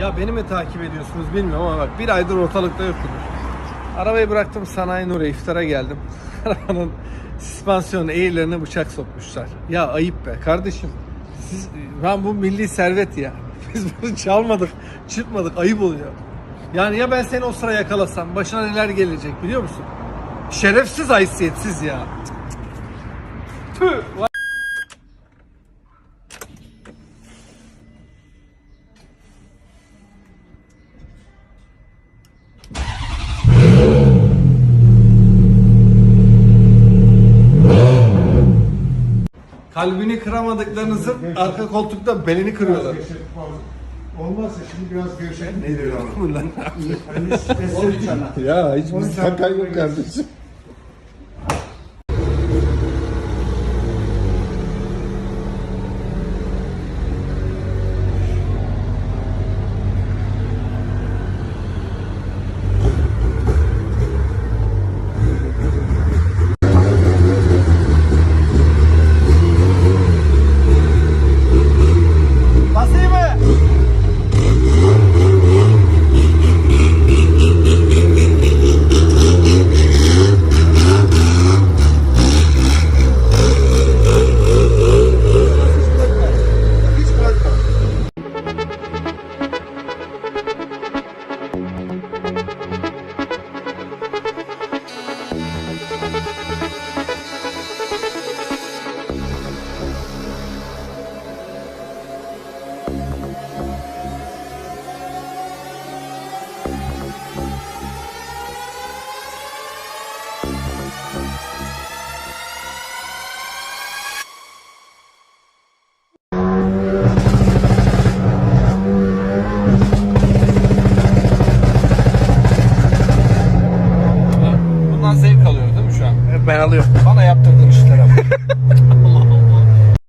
Ya beni mi takip ediyorsunuz bilmiyorum ama bak bir aydır ortalıkta yokum. Arabayı bıraktım sanayi oraya iftara geldim. Arabanın süspansiyon eğirlerine bıçak sokmuşlar. Ya ayıp be kardeşim. Siz, ben bu milli servet ya. Biz bunu çalmadık, çırpmadık. Ayıp oluyor. Yani ya ben seni o sıra yakalasam başına neler gelecek biliyor musun? Şerefsiz haysiyetsiz ya. Tüh. Kalbini kıramadıklarınızın arka koltukta belini kırıyorlar. Olmazsa şimdi biraz gevşek. Ne diyor bunlar? Hani. Ya hiç bir sakan yok kardeşim. Ben alıyorum. Bana yaptırdığın işlere bak.